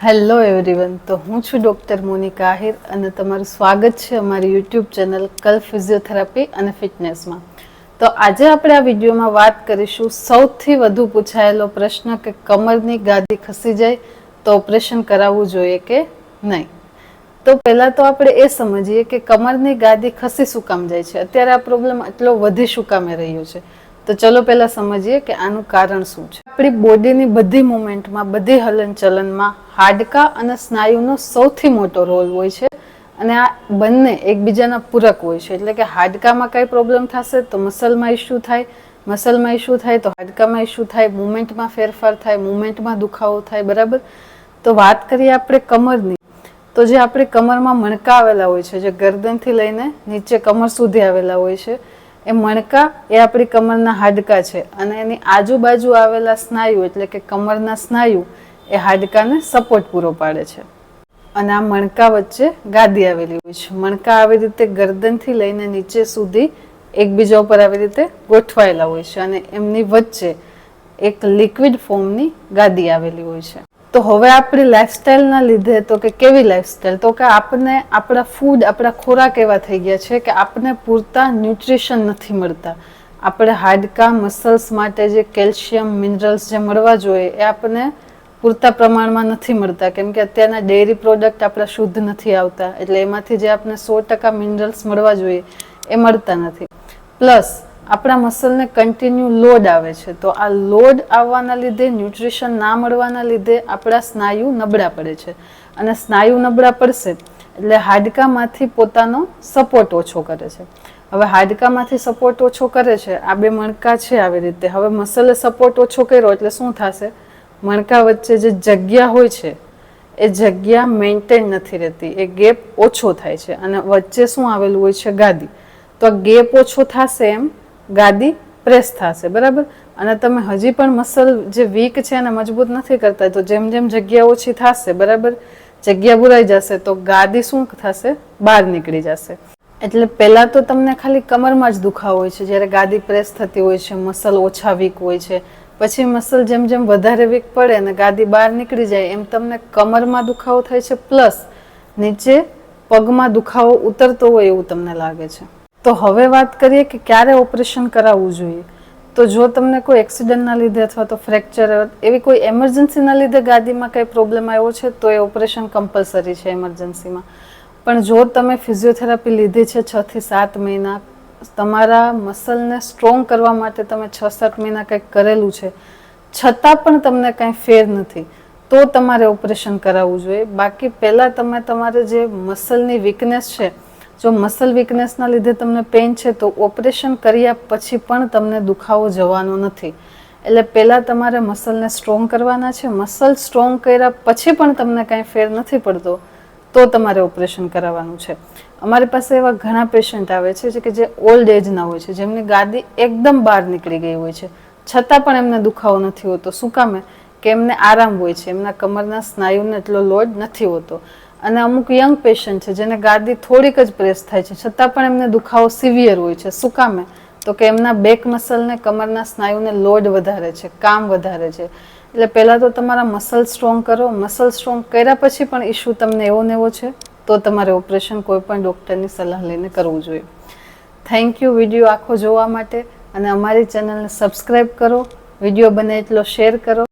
Hello everyone તો હું છું ડૉક્ટર મોનિકા આહિર અને તમારું સ્વાગત છે અમારી યુટ્યુબ ચેનલ કલ ફિઝિયોથેરાપી અને ફિટનેસમાં તો આજે આપણે આ વિડીયોમાં વાત કરીશું સૌથી વધુ પૂછાયેલો પ્રશ્ન કે કમરની ગાદી ખસી જાય તો ઓપરેશન કરાવવું જોઈએ કે નહીં? તો પહેલાં તો આપણે એ સમજીએ કે કમરની ગાદી ખસી શું કામ જાય છે? અત્યારે આ પ્રોબ્લેમ આટલો વધી શું કામે રહ્યો છે? તો ચલો પહેલાં સમજીએ કે આનું કારણ શું છે. આપણી બોડીની બધી મુવમેન્ટમાં બધી હલનચલનમાં હાડકા અને સ્નાયુનો સૌથી મોટો રોલ હોય છે અને આ બંને એકબીજાના પૂરક હોય છે. એટલે કે હાડકામાં કઈ પ્રોબ્લેમ થશે તો મસલમાં ઇશ્યુ થાય મસલમાં ઇશ્યુ થાય તો હાડકામાં ઇશ્યુ થાય મુમેન્ટમાં ફેરફાર થાય મુવમેન્ટમાં દુખાવો થાય, બરાબર? તો વાત કરીએ આપણે કમરની. તો જે આપણે કમરમાં મણકા આવેલા હોય છે, જે ગરદનથી લઈને નીચે કમર સુધી આવેલા હોય છે એ મણકા એ આપણી કમરના હાડકા છે. અને એની આજુબાજુ આવેલા સ્નાયુ એટલે કે કમરના સ્નાયુ એ હાડકાને સપોર્ટ પૂરો પાડે છે. અને આ મણકા વચ્ચે ગાદી આવેલી હોય છે. મણકા આવી રીતે ગરદનથી લઈને નીચે સુધી એકબીજા ઉપર આવી રીતે ગોઠવાયેલા હોય છે. અને એમની વચ્ચે એક લિક્વિડ ફોર્મની ગાદી આવેલી હોય છે. તો હવે આપણી લાઈફસ્ટાઈલના લીધે તો કે કેવી લાઈફસ્ટાઈલ તો કે આપણે આપણા ફૂડ આપણા ખોરાક એવા થઈ ગયા છે કે આપણે પૂરતા ન્યુટ્રિશન નથી મળતા. આપણે હાડકા મસલ્સ માટે જે કેલ્શિયમ મિનરલ્સ જે મળવા જોઈએ એ આપણને પૂરતા પ્રમાણમાં નથી મળતા. કેમ કે અત્યારના ડેરી પ્રોડક્ટ આપણા શુદ્ધ નથી આવતા. એટલે એમાંથી જે આપણને સો ટકા મિનરલ્સ મળવા જોઈએ એ મળતા નથી. પ્લસ આપણા મસલને કન્ટિન્યુ લોડ આવે છે. તો આ લોડ આવવાના લીધે ન્યુટ્રિશન ના મળવાના લીધે આપણા સ્નાયુ નબળા પડે છે. અને સ્નાયુ નબળા પડશે એટલે હાડકામાંથી પોતાનો સપોર્ટ ઓછો કરે છે. હવે હાડકામાંથી સપોર્ટ ઓછો કરે છે. આ બે મણકા છે આવી રીતે. હવે મસલે સપોર્ટ ઓછો કર્યો એટલે શું થશે? મણકા વચ્ચે જે જગ્યા હોય છે, એ જગ્યા મેન્ટેન નથી રહેતી. એ ગેપ ઓછો થાય છે. અને વચ્ચે શું આવેલું હોય છે? ગાદી. તો આ ગેપ ઓછો થશે એમ ગાદી પ્રેસ થશે, બરાબર? અને તમે હજી પણ મસલ જે વીક છે એને મજબૂત નથી કરતા, તો જેમ જેમ જગ્યા ઓછી થશે, બરાબર? જગ્યા ભુરાઈ જશે, તો ગાદી શું થશે? બહાર નીકળી જશે. એટલે પહેલાં તો તમને ખાલી કમરમાં જ દુખાવો હોય છે, જ્યારે ગાદી પ્રેસ થતી હોય છે મસલ ઓછા વીક હોય છે. પછી મસલ જેમ જેમ વધારે વીક પડે અને ગાદી બહાર નીકળી જાય, એમ તમને કમરમાં દુખાવો થાય છે પ્લસ નીચે પગમાં દુખાવો ઉતરતો હોય એવું તમને લાગે છે. તો હવે વાત કરીએ કે ક્યારે ઓપરેશન કરાવવું જોઈએ? તો જો તમને કોઈ એક્સિડન્ટના લીધે અથવા તો ફ્રેક્ચર એવી કોઈ એમરજન્સીના લીધે ગાદીમાં કંઈ પ્રોબ્લેમ આવ્યો છે, તો એ ઓપરેશન કમ્પલસરી છે એમરજન્સીમાં પણ જો તમે ફિઝિયોથેરાપી લીધી છે છથી સાત મહિના, તમારા મસલને સ્ટ્રોંગ કરવા માટે તમે છ સાત મહિના કંઈક કરેલું છે, છતાં પણ તમને કાંઈ ફેર નથી, તો તમારે ઓપરેશન કરાવવું જોઈએ. બાકી પહેલાં તમે તમારે જે મસલની વીકનેસ છે જો મસલ વીકનેસના લીધે તમને પેઇન છે, તો ઓપરેશન કર્યા પછી પણ તમને દુખાવો જવાનો નથી. એટલે પહેલાં તમારે મસલને સ્ટ્રોંગ કરવાના છે. મસલ સ્ટ્રોંગ કર્યા પછી પણ તમને કાંઈ ફેર નથી પડતો, તો તમારે ઓપરેશન કરાવવાનું છે. અમારી પાસે એવા ઘણા પેશન્ટ આવે છે કે જે ઓલ્ડ એજના હોય છે, જેમની ગાદી એકદમ બહાર નીકળી ગઈ હોય છે. છતાં પણ એમને દુખાવો નથી હોતો. શું કામે કે એમને આરામ હોય છે. એમના કમરના સ્નાયુને એટલો લોડ નથી હોતો. અને અમુક યંગ પેશન્ટ છે જેને ગાદી થોડીક જ પ્રેસ થાય છે. છતાં પણ એમને દુખાવો સિવિયર હોય છે. શું કામે તો કે એમના બેક મસલને કમરના સ્નાયુને લોડ વધારે છે, કામ વધારે છે. એટલે પહેલાં તો તમારા મસલ સ્ટ્રોંગ કરો. મસલ સ્ટ્રોંગ કર્યા પછી પણ ઇશ્યુ તમને એવો ને એવો છે? તો તમારે ઓપરેશન કોઈ પણ ડૉક્ટરની સલાહ લઈને કરવું જોઈએ. થેન્ક યુ વીડિયો આખો જોવા માટે. અને અમારી ચેનલને સબસ્ક્રાઈબ કરો. વીડિયો બને એટલો શેર કરો.